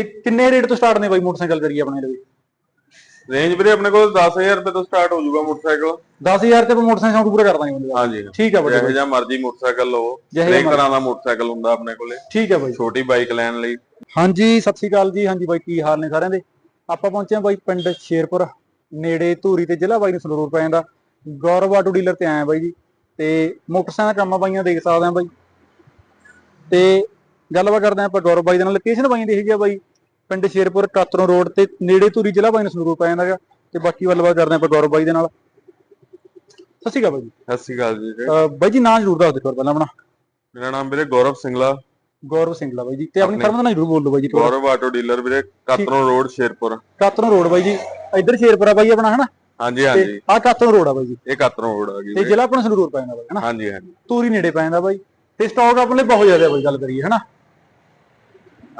ਤੇ ਕਿੰਨੇ ਰੇਟ ਤੋਂ ਸਟਾਰਟ ਨੇ ਬਾਈ ਮੋਟਰਸਾਈਕਲ ਕਰੀਏ ਆਪਣੇ ਲਈ ਰੇਂਜ ਵੀਰੇ ਆਪਣੇ ਕੋਲ 10000 ਰੁਪਏ ਤੋਂ ਸਟਾਰਟ ਹੋ ਜਾਊਗਾ ਮੋਟਰਸਾਈਕਲ। 10000 ਤੇ ਮੋਟਰਸਾਈਕਲ ਪੂਰਾ ਕਰ ਦਾਂਗੇ ਬੰਦੇ ਹਾਂਜੀ। ਠੀਕ ਹੈ ਬਾਈ ਜਿਹਾ ਮਰਜ਼ੀ ਮੋਟਰਸਾਈਕਲ ਲਓ ਹਰੇਕ ਤਰ੍ਹਾਂ ਦਾ ਮੋਟਰਸਾਈਕਲ ਹੁੰਦਾ ਆਪਣੇ ਕੋਲੇ। ਠੀਕ ਹੈ ਬਾਈ। ਛੋਟੀ ਬਾਈਕ ਲੈਣ ਲਈ। ਹਾਂਜੀ ਸਤਿ ਸ਼੍ਰੀ ਅਕਾਲ ਜੀ। ਹਾਂਜੀ ਬਾਈ ਕੀ ਹਾਲ ਨੇ ਸਾਰਿਆਂ ਦੇ? ਆਪਾਂ ਪਹੁੰਚੇ ਹਾਂ ਬਾਈ ਪਿੰਡ ਸ਼ੇਰਪੁਰ ਨੇੜੇ ਧੂਰੀ ਤੇ ਜ਼ਿਲ੍ਹਾ ਬਾਈ ਨੂੰ ਸੰਗਰੂਰ ਪੈ ਜਾਂਦਾ ਗੌਰਵ ਆਟੋ ਡੀਲਰ ਤੇ ਆਇਆ ਬਾਈ ਜੀ। ਤੇ ਮੋਟਰਸਾਈਕਲ ਕੰਮ ਬਾਈਆਂ ਦੇਖ ਸਕਦੇ ਆ ਬਾਈ। ਤੇ ਗੱਲਬਾਤ ਕਰਦੇ ਆ ਆਪਾਂ ਗੌਰਵ ਬਾਈ ਦੇ ਨਾਲ। ਲੋਕੇਸ਼ਨ ਬਾਈਆਂ ਦੀ ਹੈਗੀ ਆ ਬਾਈ? ਪਿੰਡ ਸ਼ੇਰਪੁਰ ਕਾਤਰੋਂ ਰੋਡ ਤੇ ਨੇੜੇ ਧੂਰੀ ਜ਼ਿਲ੍ਹਾ ਬਾਈ ਨੂੰ ਸੰਗਰੂਰ ਪੈ ਜਾਂਦਾ ਹੈਗਾ ਤੇ ਬਾਕੀ ਗੱਲਬਾਤ ਕਰਦੇ ਆ ਆਪਾਂ ਗੌਰਵ ਬਾਈ ਦੇ ਨਾਲ। ਸਤਿ ਸ਼੍ਰੀ ਅਕਾਲ ਬਾਈ ਜੀ। ਸਤਿ ਸ਼੍ਰੀ ਅਕਾਲ ਜੀ। ਅਹ ਬਾਈ ਜੀ ਨਾਂ ਜ਼ਰੂਰ ਦੱਸ ਦਿਓ ਪਹਿਲਾਂ ਆਪਣਾ। ਮੇਰਾ ਨਾਮ ਵੀਰੇ ਗੌਰਵ ਸਿੰਗਲਾ। ਗੌਰਵ ਸਿੰਘਲਾ ਬਾਈ ਜੀ ਤੇ ਆਪਣੀ ਫਰਮ ਦਾ ਨਾਂ ਜ਼ਰੂਰ ਬੋਲ ਦਿਓ ਬਾਈ ਜੀ। ਗੌਰਵ ਆਟੋ ਡੀਲਰ ਵੀਰੇ ਕਾਤਰੋਂ ਰੋਡ ਸ਼ੇਰਪੁਰ। ਕਾਤਰੋਂ ਰੋਡ ਬਾਈ ਜੀ ਇੱਧਰ ਸ਼ੇਰਪੁਰ ਆ ਬਾਈ ਆਪਣਾ ਹਨਾ? ਹਾਂਜੀ ਹਾਂਜੀ। ਆਹ ਕਾਤਰੋਂ ਰੋਡ ਆ ਬਾਈ ਜੀ। ਇਹ ਕਾਤਰੋਂ ਰੋਡ ਆ ਗਈ ਤੇ। ਜ਼ਿਲ੍ਹਾ ਆਪਣਾ ਸੰਗਰੂਰ ਪੈ ਜਾਂਦਾ ਬਾਈ ਹਨਾ? ਹਾਂਜੀ ਹਾਂਜੀ। ਤੂਰੀ ਨੇੜੇ ਪੈ ਜਾਂਦਾ ਬਾਈ। ਤੇ ਸਟਾਕ ਆਪਣੇ ਬਹੁਤ ਜ਼ਿਆਦਾ ਬਾਈ ਗੱਲ ਕਰੀਏ ਹਨਾ?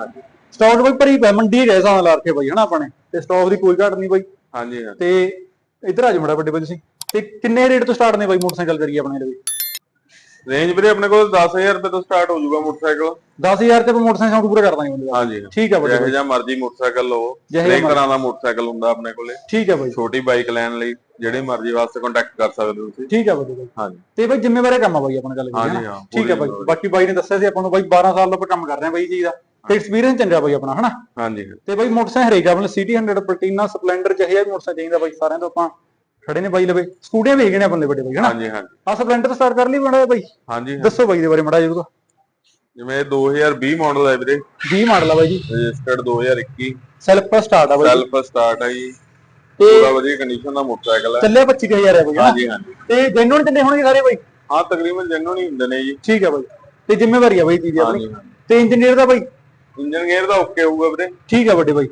ਹਾਂਜੀ। ਸਟਾਕ ਬਾਈ ਭਰੀ ਪਿਆ ਮੰਡੀ ਗਏ ਸਾਂ ਲਾ ਕੇ ਬਾਈ ਹਨਾ ਆਪਣੇ। ਤੇ ਸਟਾਕ ਦੀ ਕੋਈ ਘਾਟ ਨਹੀਂ ਬਾਈ। ਹਾਂਜੀ ਹਾਂਜੀ। ਤੇ ਇੱਧਰ ਆ ਜਾਓ ਮੜਾ ਵੱਡੇ ਬਾਈ ਤੁਸੀਂ। ਤੇ ਕਿੰਨੇ ਰੇਟ ਤੋਂ ਸਟਾਰਟ ਨੇ ਬਾਈ ਮੋਟਰਸਾਈਕਲ ਕਰੀਏ ਆਪਣੇ ਲਈ ਰੇਂਜ ਵੀਰੇ ਆਪਣੇ ਕੋਲ 10000 ਰੁਪਏ ਤੋਂ ਸਟਾਰਟ ਹੋ ਜਾਊਗਾ ਮੋਟਰਸਾਈਕਲ 10000 ਤੇ ਮੋਟਰਸਾਈਕਲ ਸ਼ੌਂਕ ਪੂਰਾ ਕਰ ਦਾਂਗੇ ਬੰਦੇ ਦਾ। ਹਾਂਜੀ। ਠੀਕ ਆ ਵੱਡੇ ਜਿਹੋ ਮਰਜ਼ੀ ਮੋਟਰਸਾਈਕਲ ਲਓ। ਹਰੇਕ ਤਰ੍ਹਾਂ ਦਾ ਮੋਟਰਸਾਈਕਲ ਹੁੰਦਾ ਆਪਣੇ ਕੋਲੇ। ਠੀਕ ਆ ਬਾਈ। ਛੋਟੀ ਬਾਈਕ ਲੈਣ ਲਈ ਜਿਹੜੇ ਮਰਜ਼ੀ ਵਾਸਤੇ ਕੰਟੈਕਟ ਕਰ ਸਕਦੇ ਹੋ ਤੁਸੀਂ। ਠੀਕ ਵੱਡੇ ਬਾਈ। ਹਾਂਜੀ। ਤੇ ਬਾਈ ਜ਼ਿੰਮੇਵਾਰੀ ਕੰਮ ਆ ਬਾਈ ਆਪਣਾ ਗੱਲ ਹਾਂ ਠੀਕ ਆ ਬਾਈ। ਬਾਕੀ ਬਾਈ ਨੇ ਦੱਸਿਆ ਸੀ ਆਪਾਂ ਨੂੰ ਬਾਈ 12 ਸਾਲ ਤੋਂ ਆਪਾਂ ਕੰਮ ਕਰ ਰਹੇ ਆ ਬਾਈ ਜੀ ਦਾ। ਤੇ ਐਕਸਪੀਰੀਅੰਸ ਚੰਗਾ ਬਾਈ ਆਪਣਾ ਹਨਾ? ਹਾਂਜੀ। ਤੇ ਬਾਈ ਮੋਟਰਸਾਈਕਲ ਹਰੇਕ ਆਪਣੇ ਸਿਟੀ 100 ਪਲਟੀਨਾ ਸਪਲੈਂਡਰ ਜਿਹੇ ਵੀ ਮੋਟਰਸਾਈਕਲ ਚਾਹੀਦਾ ਬਾਈ ਸਾਰਿਆਂ ਤੋਂ ਆਪਾਂ ਖੜੇ ਨੇ ਬਾਈ ਲਵੇ। ਸਕੂਟੀਆਂ ਵੀ ਹੈਗੇ ਨੇ ਆਪਣੇ ਵੱਡੇ ਬਾਈ ਹਨਾ? ਹਾਂਜੀ ਹਾਂਜੀ। ਆ ਸਪਲੈਂਡਰ ਸਟਾਰਟ ਕਰ ਲਈ ਬਣਾ ਬਾਈ। ਹਾਂਜੀ। ਦੱਸੋ ਬਾਈ ਦੇ ਬਾਰੇ ਮੜਾ ਜੀ ਜਿਵੇਂ ਇਹ 2020 ਮਾਡਲ ਹੈ ਵੀਰੇ। 20 ਮਾਡਲ ਆ ਬਾਈ ਜੀ। ਰਜਿਸਟਰਡ 2021 ਸੈਲਫ ਸਟਾਰਟ ਆ ਬਾਈ। ਸੈਲਫ ਸਟਾਰਟ ਹੈ ਜੀ। ਪੂਰਾ ਵਧੀਆ ਕੰਡੀਸ਼ਨ ਦਾ ਮੋਟਰਸਾਈਕਲ ਹੈ ਚੱਲੇ 25000 ਹੈ ਬਾਈ ਹਾਂਜੀ ਹਾਂਜੀ। ਤੇ ਜੈਨੂਨ ਚੱਲੇ ਹੋਣਗੇ ਸਾਰੇ ਬਾਈ? ਹਾਂ ਤਕਰੀਬਨ ਜੈਨੂਨ ਹੀ ਹੁੰਦੇ ਨੇ ਜੀ। ਠੀਕ ਹੈ ਬਾਈ। ਤੇ ਜ਼ਿੰਮੇਵਾਰੀ ਆ ਬਾਈ ਦੀ ਆਪਣੀ। ਤੇ ਇੰਜੀਨੀਅਰ ਦਾ ਬਾਈ? ਇੰਜਨ ਗੇਅਰ ਦਾ ਓਕੇ ਹੋਊਗਾ ਵੀਰੇ। ਠੀਕ ਹੈ ਵੱਡੇ ਬਾਈ।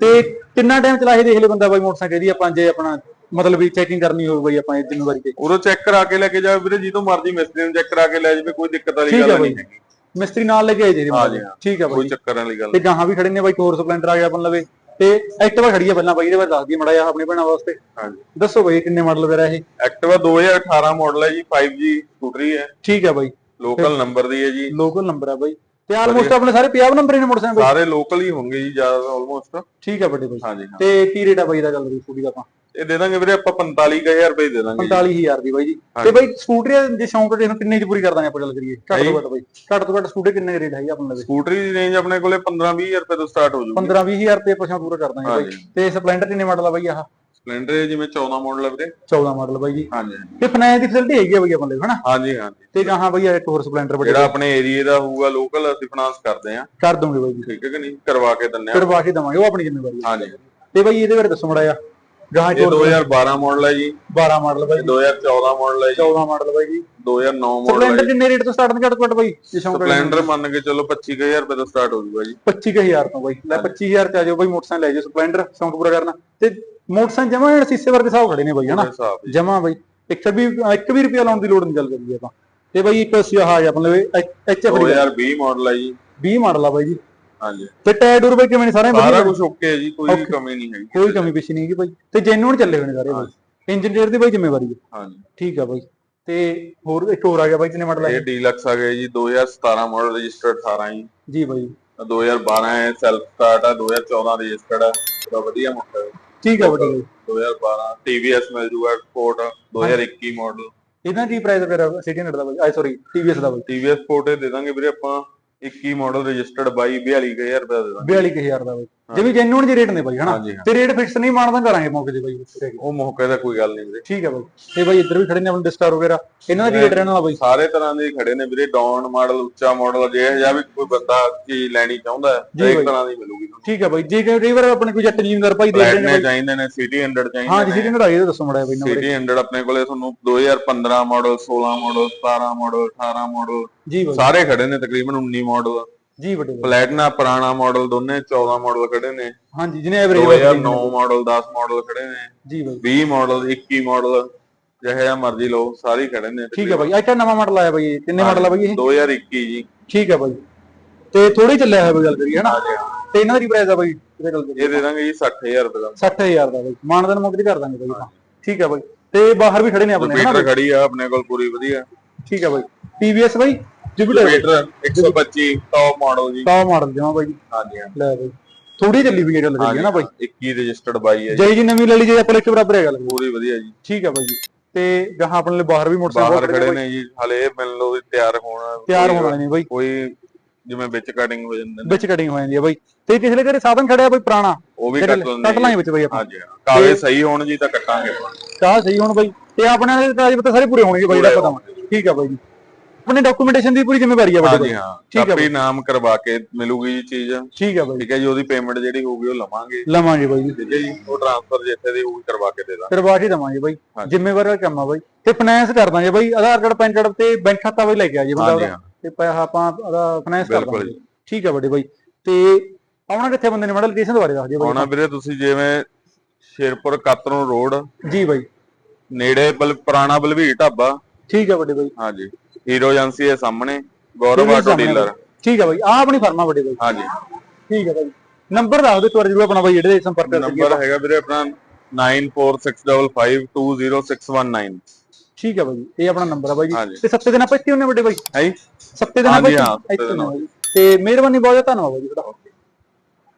ਤੇ ਕਿੰਨਾ ਟਾਈਮ ਚਲਾਏ ਦੇਖ ਲੈ ਬੰਦਾ ਬਾਈ ਮੋਟਰਸਾਈਕਲ ਦੀ ਆਪਾਂ ਜੇ ਆਪਣਾ ਮਤਲਬ ਵੀ ਚੈਕਿੰਗ ਕਰਨੀ ਹੋਵੇ ਬਾਈ ਆਪਾਂ ਇਹ ਜ਼ਿੰਮੇਵਾਰੀ ਤੇ। ਉਦੋਂ ਚੈੱਕ ਕਰਾ ਕੇ ਲੈ ਕੇ ਜਾਵੇ ਵੀਰੇ ਜਦੋਂ ਮਰਜ਼ੀ ਮਿਸਤਰੀ ਨੂੰ ਚੈੱਕ ਕਰਾ ਕੇ ਲੈ ਜਾਵੇ ਕੋਈ ਦਿੱਕਤ ਵਾਲੀ ਹੈ ਗੱਲ। ਨਹੀਂ ਹੈਗੀ। ਮਿਸਤਰੀ ਨਾਲ ਲੈ ਕੇ ਆਏ ਜੀ ਹਾਂਜੀ, ਹਾਂ। ਠੀਕ ਹੈ ਕੋਈ ਬਾਈ ਚੱਕਰ ਵਾਲੀ ਗੱਲ ਤੇ ਗਾਹਾਂ ਵੀ ਖੜੇ ਨੇ ਬਾਈ ਹੋਰ ਸਪਲੈਂਡਰ ਆ ਗਿਆ ਆਪਾਂ ਲਵੇ। ਤੇ ਐਕਟਿਵਾ ਖੜੀ ਆ ਪਹਿਲਾਂ ਬਾਈ ਇਹਦੇ ਬਾਰੇ ਦੱਸ ਦਈਏ ਮੜਾ ਜਿਹਾ ਆਪਣੇ ਭੈਣਾਂ ਵਾਸਤੇ। ਹਾਂਜੀ ਦੱਸੋ ਬਾਈ ਕਿੰਨੇ ਮਾਡਲ ਵਗੈਰਾ ਇਹ? ਐਕਟਿਵਾ 2018 ਮਾਡਲ ਹੈ ਜੀ 5G ਸਕੂਟਰੀ ਹੈ ਠੀਕ ਹੈ ਬਾਈ। ਲੋਕਲ ਨੰਬਰ ਦੀ ਹੈ ਜੀ। ਲੋਕਲ ਨੰਬਰ ਆ ਬਾਈ। ਤੇ ਆਲਮੋਸਟ ਆਪਣੇ ਸਾਰੇ 50 ਨੰਬਰ ਹੀ ਨੇ ਮੋਟਰਸਾਈਕਲ। ਬਾਈ ਸਾਰੇ ਲੋਕਲ ਹੀ ਹੋਣਗੇ ਜੀ ਜ਼ਿਆਦਾ ਆਲਮੋਸਟ ਠੀਕ ਹੈ ਵੱਡੇ ਬਾਈ ਹਾਂਜੀ ਹਾਂ। ਤੇ ਕੀ ਰੇਟ ਆ ਬਾਈ ਦਾ ਚੱਲ ਰਹੀ ਸਕੂਟੀ ਦਾ ਆਪਾਂ? ਇਹ ਦੇ ਦਾਂਗੇ ਵੀਰੇ ਆਪਾਂ 45000 ਰੁਪਏ ਦੇ ਦਾਂਗੇ ਜੀ। 45000 ਦੀ ਬਾਈ ਜੀ। ਤੇ ਬਾਈ ਸਕੂਟਰੀ ਜੇ ਸ਼ੌਂਕ ਦੇ ਨੂੰ ਕਿੰਨੇ ਦੀ ਪੂਰੀ ਕਰ ਦਾਂਗੇ ਆਪਾਂ ਗੱਲ ਕਰੀਏ? ਘੱਟ ਤੋਂ ਘੱਟ ਬਾਈ। ਘੱਟ ਤੋਂ ਘੱਟ ਸਕੂਟਰੀ ਕਿੰਨੇ ਰੇਟ ਹੈਗੀ ਆਪਣੇ ਲਵੇ ਸਕੂਟਰੀ ਦੀ ਰੇਂਜ ਆਪਣੇ ਕੋਲੇ 15-20000 ਰੁਪਏ ਤੋਂ ਸਟਾਰਟ ਹੋ ਜੂਗੀ। 15 20000 ਰੁਪਏ ਆਪਾਂ ਪੂਰਾ ਕਰ ਦਾਂਗੇ ਬਾਈ। ਤੇ ਸਪਲੈਂਡਰ ਕਿੰਨੇ ਮਾਡਲ ਆ ਬਾਈ ਆਹ? ਸਪਲੈਂਡਰ ਜਿਵੇਂ 14 ਮਾਡਲ ਹੈ ਵੀਰੇ? 14 ਮਾਡਲ ਬਾਈ ਜੀ। ਹਾਂਜੀ ਤੇ ਫਾਈਨੈਂਸ ਦੀ ਫੈਸਿਲਿਟੀ ਹੈਗੀ ਆ ਬਾਈ ਆਪਣੇ ਲਈ ਹਨਾ? ਹਾਂਜੀ ਹਾਂਜੀ। ਤੇ ਗਾਹਾਂ ਬਾਈ ਇੱਕ ਹੋਰ ਸਪਲੈਂਡਰ ਵੱਡੇ ਜਿਹੜਾ ਆਪਣੇ ਏਰੀਏ ਦਾ ਹੋਊਗਾ ਲੋਕਲ ਅਸੀਂ ਫਾਈਨਾਂਸ ਕਰਦੇ ਆ ਕਰ ਦੋਗੇ ਬਾਈ ਜੀ। ਠੀਕ ਹੈ ਕਿ ਨਹੀਂ? ਕਰਵਾ ਕੇ ਦਿੰਨੇ ਆ ਕਰਵਾ ਕੇ ਦਵਾਂਗੇ ਉਹ ਆਪਣੀ ਜ਼ਿੰਮੇਵਾਰੀ ਹੈ ਹਾਂਜੀ। ਤੇ ਬਾਈ ਇਹਦੇ ਬਾਰੇ ਦੱਸੋ ਮੜਾ ਜਾ ਗਾਹਾਂ ਇਹ 2012 ਮਾਡਲ ਹੈ ਜੀ। 12 ਮਾਡਲ ਬਾਈ ਇਹ 2014 ਮਾਡਲ ਹੈ ਜੀ। 14 ਮਾਡਲ ਬਾਈ ਜੀ। 2009 ਮਾਡਲ ਹੈ ਸਪਲੈਂਡਰ ਕਿੰਨੇ ਰੇਟ ਤੋਂ ਸਟਾਰਟ ਨੇ ਘੱਟ ਘੱਟ ਬਾਈ ਸਪਲੈਂਡਰ ਮੰਨ ਕੇ ਚਲੋ 25000 ਰੁਪਏ ਤੋਂ ਸਟਾਰਟ ਹੋ ਜੂਗਾ ਜੀ 25000 ਤੋਂ ਬਾਈ। ਲੈ 25000 ਤੇ ਆ ਜਾਓ ਬਾਈ ਮੋਟਰਸਾਈਕਲ ਲੈ ਜਾਓ ਸਪਲੈਂਡਰ ਸ਼ੌਂਕ ਪੂਰਾ ਕਰਨਾ। ਤੇ ਮੋਟਰਸਾਈਕਲ ਜਮਾ ਸੀਸੇ ਵਰਗੇ ਹਿਸਾਬ ਖੜੇ ਨੇ ਬਾਈ ਹਨਾ। ਜਮਾ ਬਾਈ। ਇੱਕ ਵੀ ਇੱਕ ਵੀ ਰੁਪਿਆ ਲਾਉਣ ਦੀ ਲੋੜ ਨਹੀਂ ਗੱਲ ਕਰੀਏ ਆਪਾਂ। ਤੇ ਬਾਈ ਇੱਕ ਅਸੀਂ ਆਹ ਆ ਜਾ ਆਪਣੇ ਐਚ ਐਫ 2020 ਮਾਡਲ ਹੈ ਜੀ। 20 ਮਾਡਲ ਆ ਬਾਈ ਜੀ। ਹਾਂਜੀ। ਤੇ ਟਾਇਰ ਟੂਰ ਬਾਈ ਕਿਵੇਂ ਨੇ? ਸਾਰੇ ਸਾਰਾ ਵਧੀਆ ਕੁਝ ਓਕੇ ਹੈ ਜੀ ਕੋਈ ਕਮੀ ਨਹੀਂ ਹੈਗੀ। ਕੋਈ ਕਮੀ ਪੇਸ਼ੀ ਨਹੀਂ ਹੈਗੀ ਬਾਈ। ਤੇ ਜੈਨੂਨ ਚੱਲੇ ਹੋਏ ਨੇ ਸਾਰੇ ਬਾਈ। ਇੰਜੀਨੀਅਰ ਦੀ ਬਾਈ ਜ਼ਿੰਮੇਵਾਰੀ ਹੈ। ਹਾਂਜੀ। ਠੀਕ ਆ ਬਾਈ। ਤੇ ਹੋਰ ਇੱਕ ਹੋਰ ਆ ਗਿਆ ਬਾਈ ਕਿੰਨੇ ਮਾਡਲ ਆ ਇਹ ਡੀਲਕਸ ਆ ਗਿਆ ਜੀ 2017 ਮਾਡਲ ਰਜਿਸਟਰਡ 18 ਜੀ। ਜੀ ਬਾਈ। 2012 ਹੈ ਸੈਲਫ ਸਟਾਰਟ ਹੈ 2014 ਰਜਿਸਟਰਡ ਹੈ ਬੜਾ ਵਧੀਆ ਮਾਡਲ ਹੈ ਠੀਕ ਆ ਵੱਡੇ ਬਾਈ 2012 TVS ਮਿਲ ਜੂਗਾ ਸਪੋਰਟ 2021 ਮਾਡਲ ਇਹਦਾ ਕੀ ਪ੍ਰਾਈਸ ਵਗੈਰਾ ਸਿਟੀ ਹੰਡਰਡ ਦਾ ਬਾਈ? ਆਈ ਸੌਰੀ ਟੀਵੀਐਸ ਦਾ ਬਾਈ। TVS ਸਪੋਰਟ ਦੇ ਦਾਂਗੇ ਵੀਰੇ ਆਪਾਂ 21 ਮਾਡਲ ਰਜਿਸਟਰਡ 22 42000 ਰੁਪਏ ਦੇ ਦਾਂਗੇ। 42000 ਦਾ ਬਾਈ। ਜਿਵੇਂ ਜੈਨੂਨ ਜੀ ਰੇਟ ਨੇ ਬਾਈ ਹਨਾ? ਹਾਂ। ਤੇ ਰੇਟ ਫਿਕਸ ਨਹੀਂ ਮਾਨਦਾ ਕਰਾਂਗੇ ਮੌਕੇ ਤੇ ਬਾਈ ਉਹ ਮੌਕੇ ਦਾ ਕੋਈ ਗੱਲ ਨਹੀਂ ਵੀਰੇ। ਠੀਕ ਆ ਬਾਈ। ਤੇ ਬਾਈ ਇੱਧਰ ਵੀ ਖੜੇ ਨੇ ਆਪਣੇ ਡਿਸਟਾਰ ਵਗੈਰਾ। ਇਹਨਾਂ ਦਾ ਕੀ ਰੇਟ ਰਹਿਣ ਵਾਲਾ ਬਾਈ? ਸਾਰੇ ਤਰ੍ਹਾਂ ਦੇ ਖੜੇ ਨੇ ਵੀਰੇ ਡਾਊਨ ਮਾਡਲ ਉੱਚਾ ਮਾਡਲ ਜੇ ਜਾਂ ਵੀ ਕੋਈ ਬੰਦਾ ਚੀਜ਼ ਲੈਣੀ ਚਾਹੁੰਦਾ ਹੈ ਬਾਈ। ਤਰ੍ਹਾਂ ਦੀ ਮਿਲੂਗੀ ਤੁਹਾਨੂੰ। ਠੀਕ ਆ ਬਾਈ ਜੇ ਕਈ ਵਾਰ ਆਪਣੇ ਕੋਈ ਜੱਟ ਜ਼ਿਮੀਂਦਾਰ ਭਾਈ ਦੇ ਰਹੇ ਨੇ ਚਾਹੀਦੇ ਨੇ ਸਿਟੀ 100 ਹਾਂ ਚਾਹੀਦੇ ਜੀ ਨੇ। ਸਿਟੀ ਹੰਡਰਡ ਆਈ ਦੱਸੋ ਮੜਾ ਬਾਈ ਨੰਬਰ ਸਿਟੀ 100 ਆਪਣੇ ਕੋਲੇ ਤੁਹਾਨੂੰ 2015 ਮਾਡਲ 16 ਮਾਡਲ 17 ਮਾਡਲ 18 ਮਾਡਲ ਸਾਰੇ ਖੜੇ ਨੇ ਤਕਰੀਬਨ 19 ਮਾਡਲ ਜੀ ਵੱਡੇ ਬਾਈ ਪਲੈਟਨਾ ਪੁਰਾਣਾ ਮਾਡਲ ਦੋਨੇ 14 ਮਾਡਲ ਖੜੇ ਨੇ। ਹਾਂਜੀ ਜਿਹਨੇ ਐਵਰੇਜ 2009 ਮਾਡਲ 10 ਮਾਡਲ ਖੜੇ ਨੇ। ਜੀ ਬਾਈ। 20 ਮਾਡਲ 21 ਮਾਡਲ ਜਿਹੇ ਜਿਹਾ ਮਰਜ਼ੀ ਲਓ ਸਾਰੇ ਹੀ ਖੜੇ ਨੇ ਠੀਕ ਆ ਬਾਈ ਅੱਜ ਨਵਾਂ ਮਾਡਲ ਆਇਆ ਬਾਈ। ਕਿੰਨੇ ਮਾਡਲ ਆ ਬਾਈ ਇਹ? 2021 ਜੀ। ਠੀਕ ਆ ਬਾਈ। ਤੇ ਥੋੜੀ ਚੱਲਿਆ ਹੋਇਆ ਗੱਲ ਕਰੀਏ ਹਨਾ? ਤੇ ਇਹਨਾਂ ਦੀ ਪ੍ਰਾਈਸ ਆ ਬਾਈ ਇਹਦੇ ਗੱਲ ਇਹ ਦੇ ਦਾਂਗੇ ਜੀ 60000 ਰੁਪਏ ਦਾ 60000 ਦਾ ਬਾਈ। ਮਾਨਦਨ ਮੁਕਤ ਕਰ ਦਾਂਗੇ ਬਾਈ ਠੀਕ ਆ ਬਾਈ। ਤੇ ਬਾਹਰ ਵੀ ਖੜੇ ਨੇ ਆਪਣੇ ਹਨਾ ਖੜੀ ਆ ਆਪਣੇ ਕੋਲ ਪੂਰੀ ਵਧੀਆ। ਠੀਕ ਆ ਬਾਈ। TVS ਬਾਈ? ਜੁਪੀਟਰ ਜੁਪੀਟਰ 125 ਟੌਪ ਮਾਡਲ ਜੀ। ਟੌਪ ਮਾਡਲ ਜਮਾ ਬਾਈ ਜੀ ਹਾਂਜੀ ਹਾਂ ਲੈ ਬਾਈ। ਥੋੜੀ ਚੱਲੀ ਵੀ ਹੈ ਗੱਲ ਕਰੀਏ ਨਾ ਬਾਈ 21 ਰਜਿਸਟਰਡ ਬਾਈ ਹੈ ਜੀ। ਜੈ ਨਵੀਂ ਲੈ ਲਈ ਜੇ ਆਪਾਂ ਇੱਕ ਬਰਾਬਰ ਹੈ ਗੱਲ ਪੂਰੀ ਵਧੀਆ ਜੀ। ਠੀਕ ਹੈ ਬਾਈ ਜੀ। ਤੇ ਗਾਹਾਂ ਆਪਣੇ ਲਈ ਬਾਹਰ ਵੀ ਮੋਟਰਸਾਈਕਲ ਬਾਹਰ ਖੜੇ। ਨੇ ਜੀ। ਹਲੇ ਇਹ ਮਿਲਣ ਲੋ ਤਿਆਰ ਹੋਣਾ ਤਿਆਰ ਹੋਣ ਵਾਲੇ ਨੇ ਬਾਈ ਕੋਈ ਜਿਵੇਂ ਵਿੱਚ ਕਟਿੰਗ ਹੋ ਜਾਂਦੇ ਵਿੱਚ ਕਟਿੰਗ ਹੋ ਜਾਂਦੀ ਹੈ ਬਾਈ ਤੇ ਕਿਸੇ ਦੇ ਘਰੇ ਸਾਧਨ ਖੜਿਆ ਬਾਈ ਪੁਰਾਣਾ? ਉਹ ਵੀ ਕੱਟ ਕੱਟ ਲੈਂਦੇ ਲਾਂਗੇ ਵਿੱਚ ਬਾਈ ਆਪਾਂ। ਹਾਂਜੀ ਹਾਂ। ਕਾਗਜ਼ ਸਹੀ ਹੋਣ ਜੀ ਤਾਂ ਕੱਟਾਂਗੇ। ਕਾਹ ਸਹੀ ਹੁਣ ਬਾਈ ਤੇ ਆਪਣੇ ਕਾਗਜ਼ ਪੱਤਰ ਸਾਰੇ ਪੂਰੇ ਹੋਣਗੇ ਬਾਈ ਦਾ ਪਤਾ ਠੀਕ ਹੈ ਬਾਈ ਜੀ। ਆਪਣੇ ਡਾਕੂਮੈਂਟੇਸ਼ਨ ਦੀ ਪੂਰੀ ਜ਼ਿੰਮੇਵਾਰੀ ਹੈ ਬਾਈ ਹਾਂਜੀ ਹਾਂ। ਠੀਕ ਹੈ ਕਾਪੀ ਨਾਮ ਕਰਵਾ ਕੇ ਮਿਲੂਗੀ ਜੀ ਚੀਜ਼। ਠੀਕ ਹੈ ਬਾਈ। ਠੀਕ ਹੈ ਜੀ ਉਹਦੀ ਪੇਮੈਂਟ ਜਿਹੜੀ ਹੋਊਗੀ ਉਹ ਲਵਾਂਗੇ। ਲਵਾਂਗੇ ਬਾਈ ਜੀ। ਠੀਕ ਹੈ ਜੀ ਉਹ ਟ੍ਰਾਂਸਫਰ ਜਿੱਥੇ ਦੀ ਹੋਊਗੀ ਕਰਵਾ ਕੇ ਦੇ ਦਾਂ ਕਰਵਾ ਕੇ ਦਵਾਂਗੇ ਬਾਈ। ਜ਼ਿੰਮੇਵਾਰ ਦਾ ਕੰਮ ਆ ਬਾਈ। ਤੇ ਫਾਈਨਾਂਸ ਕਰ ਦਾਂਗੇ ਬਾਈ। ਆਧਾਰ ਕਾਰਡ ਪੈਨ ਕਾਰਡ ਤੇ ਬੈਂਕ ਖਾਤਾ ਬਾਈ ਲੈ ਕੇ ਆ ਜੀ ਬੰਦਾ ਉਹਦਾ। ਤੇ ਪੈਸਾ ਆਪਾਂ ਉਹਦਾ ਫਾਈਨਾਂਸ ਕਰ ਦਾਂਗੇ। ਠੀਕ ਹੈ ਵੱਡੇ ਬਾਈ। ਤੇ ਆਉਣਾ ਕਿੱਥੇ ਬੰਦੇ ਨੇ? ਮਾਡਲ ਲੋਕੇਸ਼ਨ ਦੇ ਬਾਰੇ ਦੱਸ ਦਿਓ ਆਉਣਾ ਬਾਈ ਵੀਰੇ ਤੁਸੀਂ ਜਿਵੇਂ ਸ਼ੇਰਪੁਰ ਕਾਤਰੋਂ ਰੋਡ। ਜੀ ਬਾਈ। ਨੇੜੇ ਬਲ ਪੁਰਾਣਾ ਬਲਵੀਰ ਢਾਬਾ। ਠੀਕ ਹੈ ਵੱਡੇ ਬਾਈ। ਹਾਂਜੀ। ਹੀਰੋ ਏਜੰਸੀ ਦੇ ਸਾਹਮਣੇ ਗੌਰਵ ਆਟੋ ਡੀਲਰ ਠੀਕ ਹੈ ਬਾਈ ਆਹ ਆਪਣੀ ਫਰਮਾ ਵੱਡੇ ਬਾਈ। ਹਾਂਜੀ। ਠੀਕ ਹੈ ਬਾਈ। ਨੰਬਰ ਦੱਸ ਦਿਓ ਵਾਰ ਜਰੂਰ ਆਪਣਾ ਬਾਈ ਜਿਹੜੇ ਸੰਪਰਕ ਕਰ ਨੰਬਰ ਹੈਗਾ ਵੀਰੇ ਆਪਣਾ 9465520619 ਠੀਕ ਹੈ ਬਾਈ ਇਹ ਆਪਣਾ ਨੰਬਰ ਆ ਬਾਈ ਜੀ। ਤੇ ਸੱਤੇ ਦਿਨ ਆਪਾਂ ਇੱਥੇ ਹੁੰਨੇ ਵੱਡੇ ਬਾਈ? ਹੈ ਸੱਤੇ ਦਿਨ ਆਪਾਂ ਹਾਂਜੀ, ਇੱਥੇ- ਹਾਂ, ਆ ਜੀ। ਤੇ ਮਿਹਰਬਾਨੀ ਬਹੁਤ ਧੰਨਵਾਦ ਬਾਈ ਜੀ ਤੁਹਾਡਾ।